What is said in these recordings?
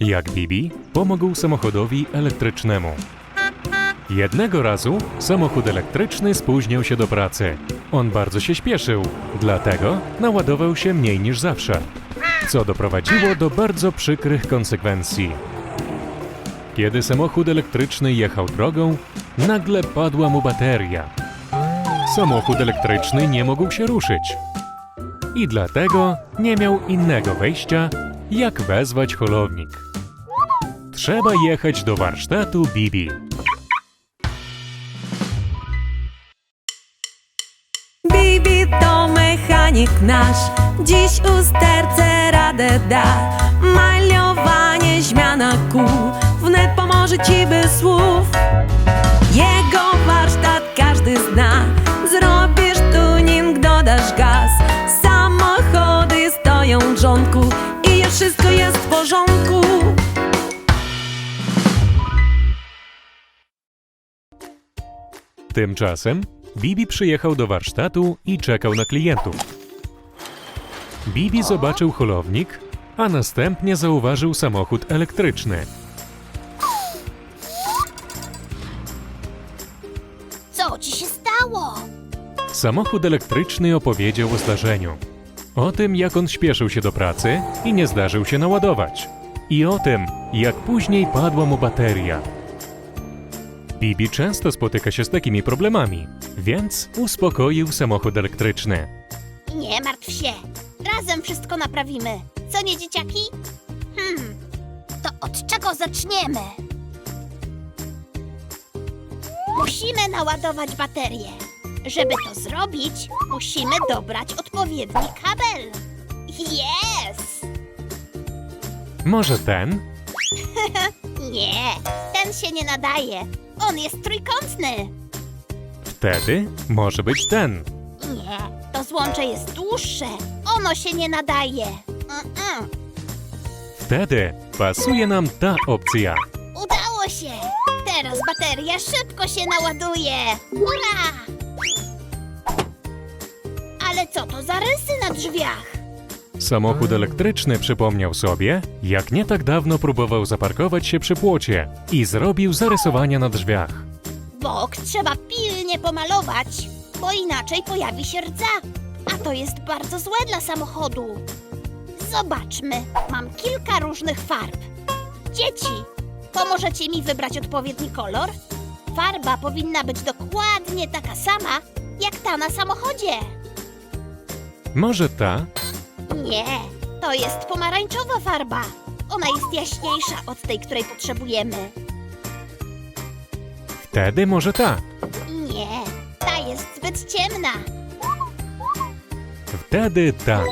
Jak Bibi pomógł samochodowi elektrycznemu. Jednego razu samochód elektryczny spóźnił się do pracy. On bardzo się śpieszył, dlatego naładował się mniej niż zawsze, co doprowadziło do bardzo przykrych konsekwencji. Kiedy samochód elektryczny jechał drogą, nagle padła mu bateria. Samochód elektryczny nie mógł się ruszyć. I dlatego nie miał innego wyjścia, jak wezwać holownik. Trzeba jechać do warsztatu Bibi. Bibi to mechanik nasz, dziś usterce radę da. Maliowanie, zmiana kół, wnet pomoże ci bez słów. Jego warsztat każdy zna, zrobisz tuning, dodasz gaz. Samochody stoją w rządku Tymczasem Bibi przyjechał do warsztatu i czekał na klientów. Bibi zobaczył holownik, a następnie zauważył samochód elektryczny. Co ci się stało? Samochód elektryczny opowiedział o zdarzeniu. O tym, jak on śpieszył się do pracy i nie zdarzył się naładować. I o tym, jak później padła mu bateria. Bibi często spotyka się z takimi problemami, więc uspokoił samochód elektryczny. Nie martw się. Razem wszystko naprawimy. Co nie, dzieciaki? Hmm, to od czego zaczniemy? Musimy naładować baterię. Żeby to zrobić, musimy dobrać odpowiedni kabel. Jest! Może ten? Nie, ten się nie nadaje. On jest trójkątny. Wtedy może być ten. Nie, to złącze jest dłuższe. Ono się nie nadaje. Mm-mm. Wtedy pasuje nam ta opcja. Udało się! Teraz bateria szybko się naładuje! Hurra! Ale co to za rysy na drzwiach? Samochód elektryczny przypomniał sobie, jak nie tak dawno próbował zaparkować się przy płocie i zrobił zarysowania na drzwiach. Bok trzeba pilnie pomalować, bo inaczej pojawi się rdza. A to jest bardzo złe dla samochodu. Zobaczmy, mam kilka różnych farb. Dzieci, pomożecie mi wybrać odpowiedni kolor? Farba powinna być dokładnie taka sama, jak ta na samochodzie. Może ta? Nie, to jest pomarańczowa farba. Ona jest jaśniejsza od tej, której potrzebujemy. Wtedy może ta. Nie, ta jest zbyt ciemna. Wtedy ta.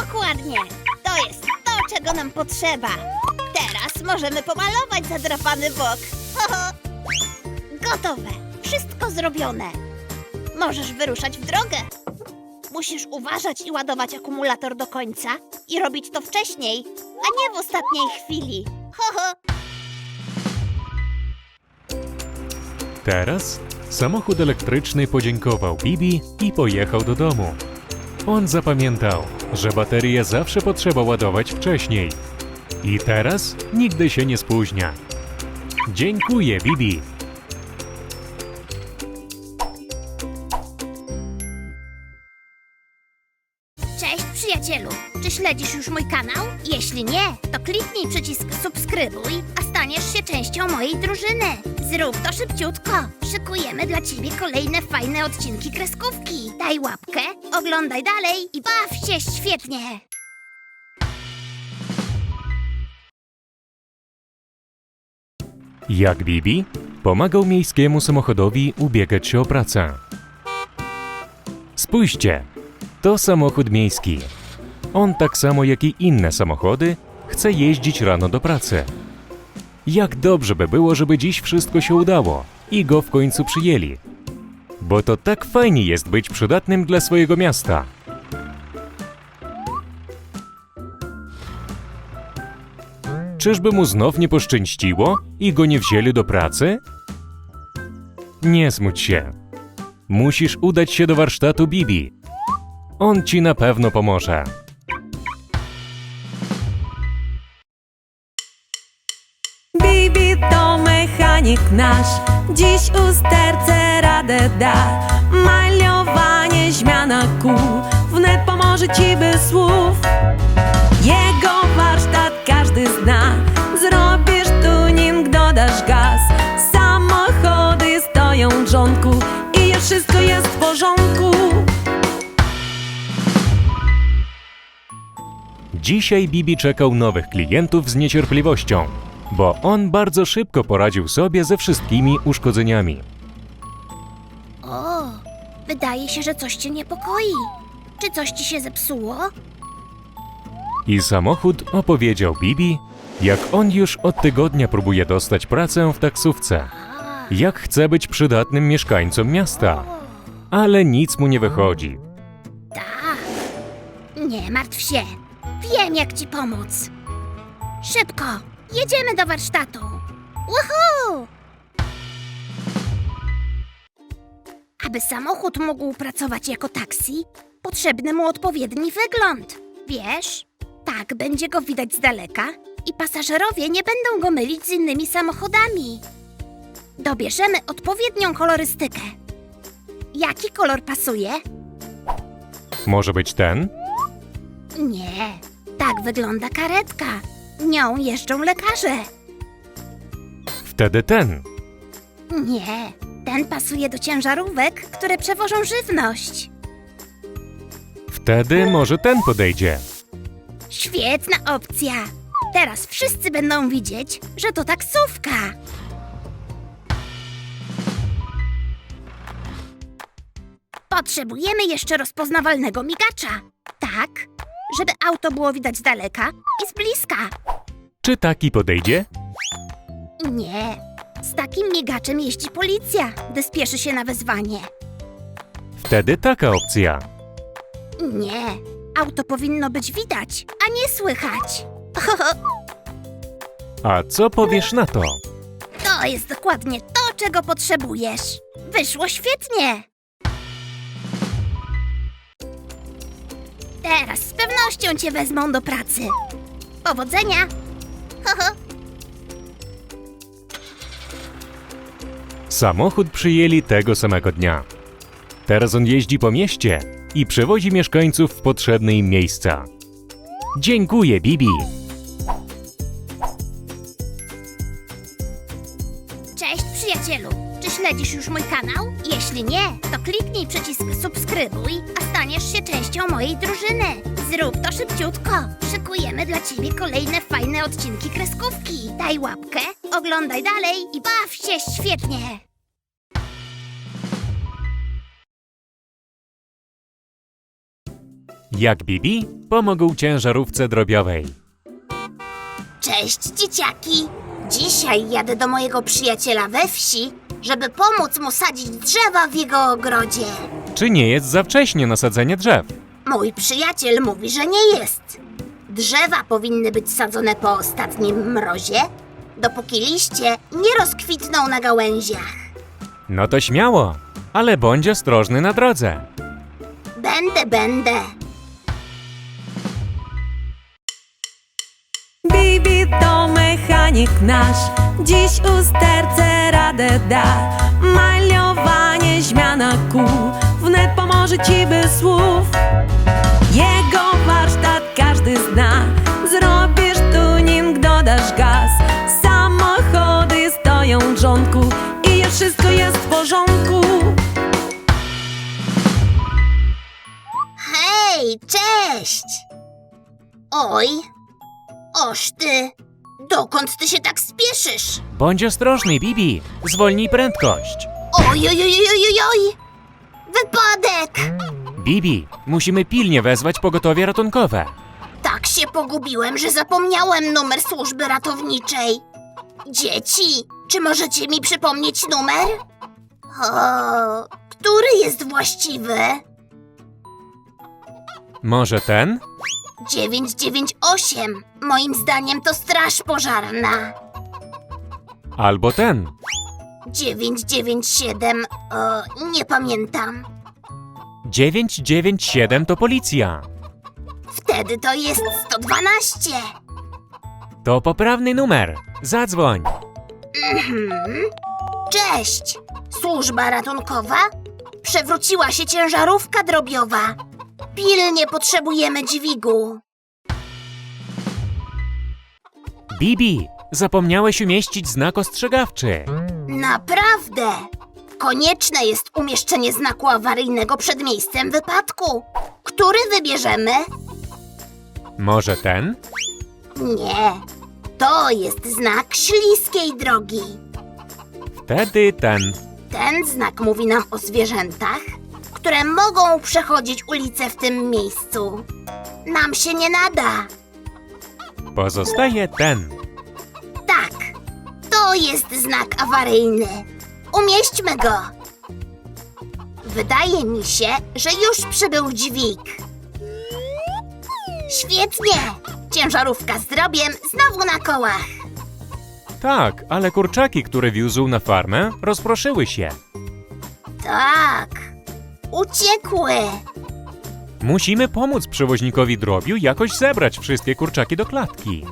Dokładnie, to jest to, czego nam potrzeba. Teraz możemy pomalować zadrapany bok. Gotowe, wszystko zrobione. Możesz wyruszać w drogę. Musisz uważać i ładować akumulator do końca i robić to wcześniej, a nie w ostatniej chwili. Ho, ho. Teraz samochód elektryczny podziękował Bibi i pojechał do domu. On zapamiętał, że baterię zawsze potrzeba ładować wcześniej. I teraz nigdy się nie spóźnia. Dziękuję, Bibi. Kanał? Jeśli nie, to kliknij przycisk subskrybuj, a staniesz się częścią mojej drużyny. Zrób to szybciutko. Szykujemy dla ciebie kolejne fajne odcinki kreskówki. Daj łapkę, oglądaj dalej i baw się świetnie! Jak Bibi pomagał miejskiemu samochodowi ubiegać się o pracę. Spójrzcie, to samochód miejski. On tak samo jak i inne samochody chce jeździć rano do pracy. Jak dobrze by było, żeby dziś wszystko się udało i go w końcu przyjęli. Bo to tak fajnie jest być przydatnym dla swojego miasta. Czyżby mu znów nie poszczęściło i go nie wzięli do pracy? Nie smuć się. Musisz udać się do warsztatu Bibi. On ci na pewno pomoże. Nasz. Dziś usterce radę da. Maliowanie, zmiana kół Wnet pomoże ci bez słów. Jego warsztat każdy zna. Zrobisz tuning, dodasz gaz. Samochody stoją w rządku I wszystko jest w porządku. Dzisiaj Bibi czekał nowych klientów z niecierpliwością, bo on bardzo szybko poradził sobie ze wszystkimi uszkodzeniami. O, wydaje się, że coś cię niepokoi. Czy coś ci się zepsuło? I samochód opowiedział Bibi, jak on już od tygodnia próbuje dostać pracę w taksówce. Jak chce być przydatnym mieszkańcom miasta. Ale nic mu nie wychodzi. Tak. Nie martw się. Wiem, jak ci pomóc. Szybko, jedziemy do warsztatu. Woohoo! Aby samochód mógł pracować jako taksi, potrzebny mu odpowiedni wygląd. Wiesz, tak będzie go widać z daleka i pasażerowie nie będą go mylić z innymi samochodami. Dobierzemy odpowiednią kolorystykę. Jaki kolor pasuje? Może być ten? Nie, tak wygląda karetka. Nią jeżdżą lekarze. Wtedy ten. Nie, ten pasuje do ciężarówek, które przewożą żywność. Wtedy może ten podejdzie. Świetna opcja. Teraz wszyscy będą widzieć, że to taksówka. Potrzebujemy jeszcze rozpoznawalnego migacza. Tak, żeby auto było widać z daleka i z bliska. Czy taki podejdzie? Nie. Z takim migaczem jeździ policja, gdy spieszy się na wezwanie. Wtedy taka opcja. Nie. Auto powinno być widać, a nie słychać. A co powiesz na to? To jest dokładnie to, czego potrzebujesz. Wyszło świetnie. Teraz z pewnością cię wezmą do pracy. Powodzenia. Samochód przyjęli tego samego dnia. Teraz on jeździ po mieście i przewozi mieszkańców w potrzebne im miejsca. Dziękuję, Bibi. Cześć przyjacielu! Czy śledzisz już mój kanał? Jeśli nie, to kliknij przycisk subskrybuj, a staniesz się częścią mojej drużyny. Zrób to szybciutko. Szykujemy dla ciebie kolejne fajne odcinki kreskówki. Daj łapkę, oglądaj dalej i baw się świetnie! Jak Bibi pomogł ciężarówce drobiowej. Cześć dzieciaki! Dzisiaj jadę do mojego przyjaciela we wsi, żeby pomóc mu sadzić drzewa w jego ogrodzie. Czy nie jest za wcześnie na sadzenie drzew? Mój przyjaciel mówi, że nie jest. Drzewa powinny być sadzone po ostatnim mrozie, dopóki liście nie rozkwitną na gałęziach. No to śmiało, ale bądź ostrożny na drodze. Będę, będę. Bibi to mechanik nasz. Dziś usterce radę da. Maliowanie, zmiana kół. Wnet pomoże ci bez słów. Jego warsztat każdy zna. Zrobisz tuning, dodasz gaz. Samochody stoją w rządku I wszystko jest w porządku. Hej, cześć! Oj, oż ty, dokąd ty się tak spieszysz? Bądź ostrożny, Bibi. Zwolnij prędkość. Oj, oj, oj, oj, oj, oj! Wypadek! Bibi, musimy pilnie wezwać pogotowie ratunkowe. Tak się pogubiłem, że zapomniałem numer służby ratowniczej. Dzieci, czy możecie mi przypomnieć numer? O, który jest właściwy? Może ten? 998. Moim zdaniem to straż pożarna. Albo ten? 997. O, nie pamiętam. 997 to policja. Wtedy to jest 112. To poprawny numer. Zadzwoń. Mhm. Cześć! Służba ratunkowa? Przewróciła się ciężarówka drobiowa. Pilnie potrzebujemy dźwigu. Bibi, zapomniałeś umieścić znak ostrzegawczy. Naprawdę! Konieczne jest umieszczenie znaku awaryjnego przed miejscem wypadku. Który wybierzemy? Może ten? Nie. To jest znak śliskiej drogi. Wtedy ten. Ten znak mówi nam o zwierzętach, które mogą przechodzić ulicę w tym miejscu. Nam się nie nada. Pozostaje ten. Tak, to jest znak awaryjny. Umieśćmy go. Wydaje mi się, że już przybył dźwig. Świetnie! Ciężarówka z drobiem znowu na kołach. Tak, ale kurczaki, które wiózł na farmę, rozproszyły się. Tak, uciekły. Musimy pomóc przewoźnikowi drobiu jakoś zebrać wszystkie kurczaki do klatki.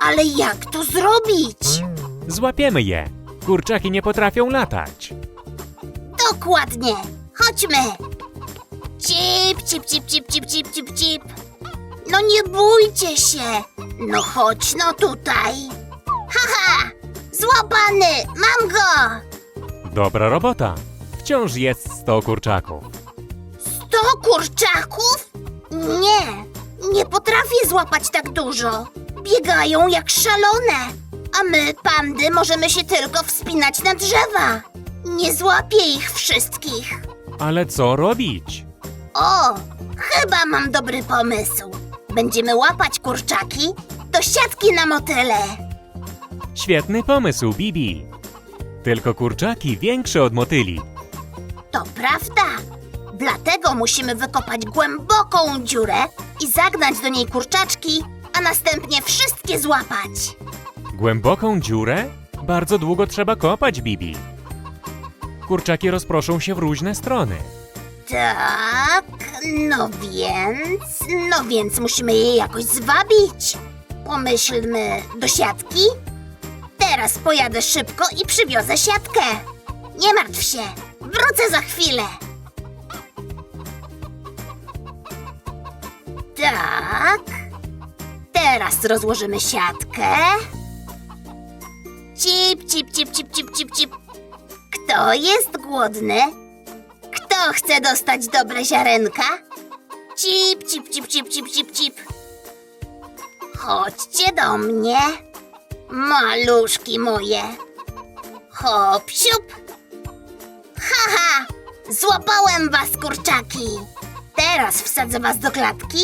Ale jak to zrobić? Złapiemy je. Kurczaki nie potrafią latać. Dokładnie. Chodźmy. Cip, cip, cip, cip, cip, cip, cip, cip. No nie bójcie się. No chodź no tutaj. Haha! Złapany! Mam go! Dobra robota. Wciąż jest 100 kurczaków. Sto kurczaków? Nie, nie potrafię złapać tak dużo. Biegają jak szalone. A my, pandy, możemy się tylko wspinać na drzewa. Nie złapię ich wszystkich. Ale co robić? O, chyba mam dobry pomysł. Będziemy łapać kurczaki do siatki na motyle. Świetny pomysł, Bibi. Tylko kurczaki większe od motyli. To prawda. Dlatego musimy wykopać głęboką dziurę i zagnać do niej kurczaczki, a następnie wszystkie złapać. Głęboką dziurę? Bardzo długo trzeba kopać, Bibi. Kurczaki rozproszą się w różne strony. Tak, no więc, no więc musimy je jakoś zwabić. Pomyślmy do siatki. Teraz pojadę szybko i przywiozę siatkę. Nie martw się, wrócę za chwilę. Tak. Teraz rozłożymy siatkę. Cip, cip, cip, cip, cip, cip, cip. Kto jest głodny? Kto chce dostać dobre ziarenka? Cip, cip, cip, cip, cip, cip, cip. Chodźcie do mnie, maluszki moje. Hop, siup. Haha, złapałem was, kurczaki. Teraz wsadzę was do klatki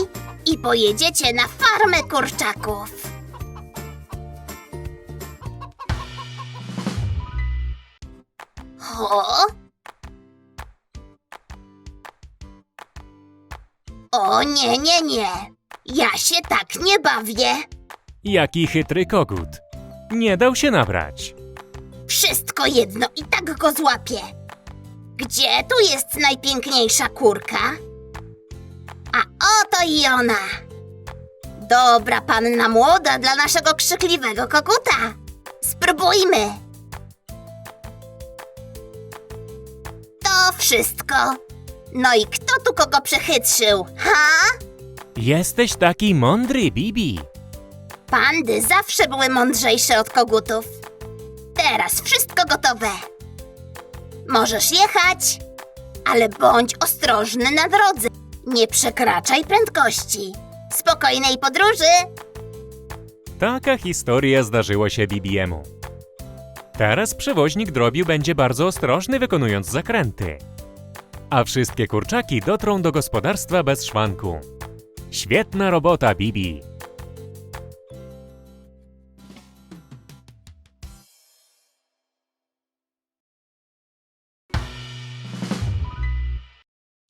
i pojedziecie na farmę kurczaków. Ho? O nie, nie, nie. Ja się tak nie bawię. Jaki chytry kogut. Nie dał się nabrać. Wszystko jedno i tak go złapię. Gdzie tu jest najpiękniejsza kurka? A oto i ona. Dobra panna młoda dla naszego krzykliwego koguta. Spróbujmy. To wszystko. No i kto tu kogo przechytrzył, ha? Jesteś taki mądry, Bibi. Pandy zawsze były mądrzejsze od kogutów. Teraz wszystko gotowe. Możesz jechać, ale bądź ostrożny na drodze. Nie przekraczaj prędkości. Spokojnej podróży. Taka historia zdarzyła się Bibiemu. Teraz przewoźnik drobiu będzie bardzo ostrożny wykonując zakręty. A wszystkie kurczaki dotrą do gospodarstwa bez szwanku. Świetna robota, Bibi.